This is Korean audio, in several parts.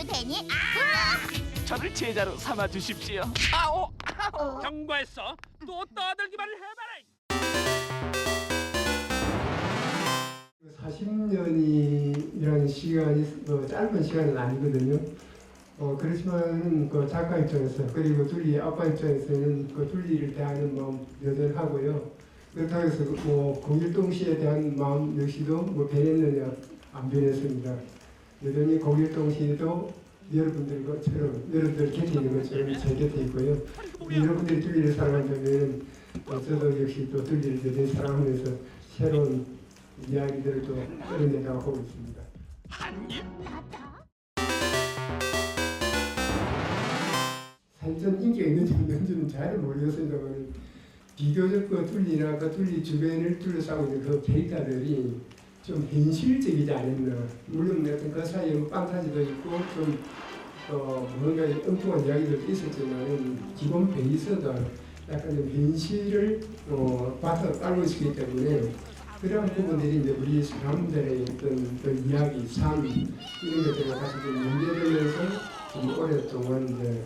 해도 되니? 아! 저를 제자로 삼아 주십시오. 아오! 어? 경고했어. 또 떠들기만 해봐라. 40년이라는 시간이 뭐 짧은 시간은 아니거든요. 어, 그렇지만 그 작가 입장에서 그리고 둘리 아빠 입장에서는 그 둘리를 대하는 마음 여전하고요. 그렇다고 해서 뭐 공일동 씨에 대한 마음 역시도 뭐 변했느냐 안 변했습니다. 여전히 공일동 씨도 여러분들처럼 여러분들 곁에 있는 것처럼 제 곁에 있고요. 여러분들이 둘리를 사랑한다면 어, 저도 역시 또 둘리를 여전히 사랑하면서 새로운 이야기들을 또 끌어내가고 있습니다. 산전 인기가 있는지 없는지는 잘 모르겠습니다만 비교적 그 툴리나 그 툴리 주변을 둘러싸고 있는 그 데이터들이 좀 현실적이지 않았나. 물론 어떤 그 사이에 뭐 판타지도 있고 좀 어, 뭔가 엉뚱한 이야기들도 있었지만 기본 베이스가 약간 좀 현실을 어, 봐서 따르고 있기 때문에 그런 부분들이 이제 우리 사람들의 어떤 그 이야기, 삶 이런 것들을 사실 좀 연결되면서 좀 오랫동안 이제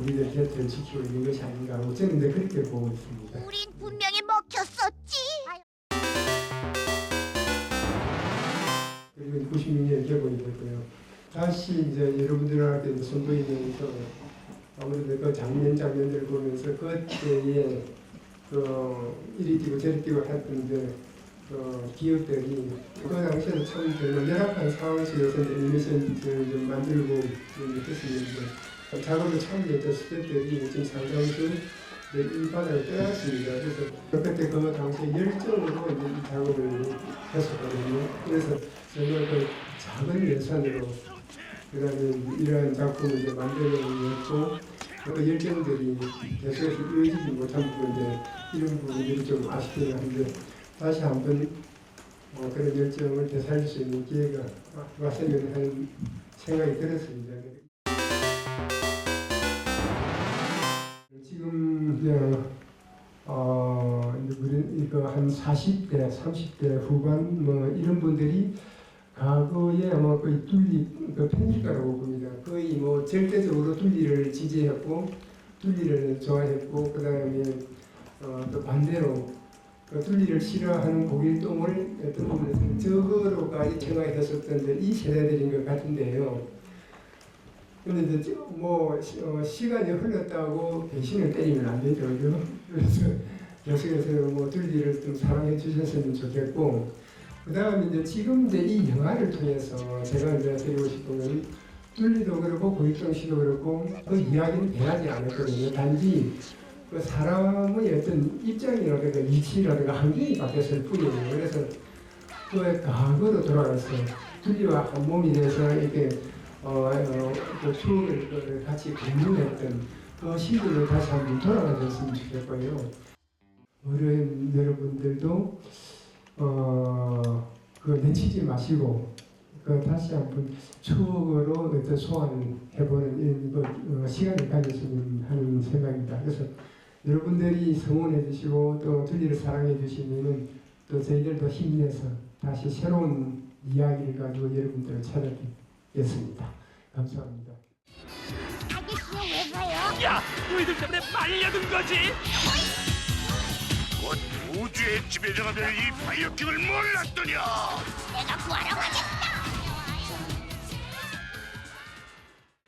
우리들 곁을 지키고 있는 것이 아닌가 이제 그렇게 보고 있습니다. 우린 분명히 그리고 96년 개봉이 됐고요. 다시 이제 여러분들한테 선보이면서 아무래도 그 장면 장면들 보면서 그때의 그 이리 뛰고 저리 뛰고 했던 그 기억들이 그 당시에는 참 정말 열악한 상황 속에서 애니메이션을 좀 만들고 좀 했었는데 작업을 처음 했던 스태프들이 지금 상당수 바닥을 떠났습니다. 그래서 그때 그 당시에 열정으로 이제 이 작업을 했었거든요. 그래서 정말 그 작은 예산으로 그다음에 이러한 작품을 이제 만들어냈고 그 열정들이 계속해서 이어지지 못한 부분인데 이런 부분들이 좀 아쉽긴 한데 다시 한번 어, 그런 열정을 되살릴 수 있는 기회가 왔으면 하는 생각이 들었습니다. 한 40대, 30대 후반 뭐 이런 분들이 과거에 아마 거의 뚫리 그 편집가라고 봅니다. 거의 뭐 절대적으로 뚫리를 지지했고 뚫리를 좋아했고 그 다음에 어, 또 반대로 그 뚫리를 싫어하는 고길동을 어떤 부분에서는 적어로까지 생각했었던 이 세대들인 것 같은데요. 근데 뭐 시, 어, 시간이 흘렀다고 배신을 때리면 안 되죠. 그래서 계속해서 뭐 둘리를 좀 사랑해 주셨으면 좋겠고 그 다음에 이제 지금 이제 이 영화를 통해서 제가 이제 드리고 싶은 건 뚫리도 그렇고 고익성 씨도 그렇고 그 이야기는 변하지 않았거든요. 단지 그 사람의 어떤 입장이라든가 위치라든가 환경이 바뀌었을 뿐이에요. 그래서 그 과거로 돌아가서 뚫리와 한 몸이 돼서 이렇게 어, 어, 그 추억을 그 같이 공유했던 그 시기로 다시 한번 돌아가셨으면 좋겠고요. 어른 여러분들도 어, 그 내치지 마시고 그 다시 한번 추억으로 어떤 소환을 해보는 이런 그, 어, 시간을 가졌으면 하는 생각입니다. 그래서 여러분들이 성원해 주시고 또 둘리를 사랑해 주시면은 또 저희들도 힘내서 다시 새로운 이야기를 가지고 여러분들을 찾아뵙겠습니다. 감사합니다. 아저씨는 왜 가요? 야, 너희들 때문에 말려든 거지. 곧 우주의 지배자가 될 이 바이오킹을 몰랐더냐 내가 구하러 가겠다.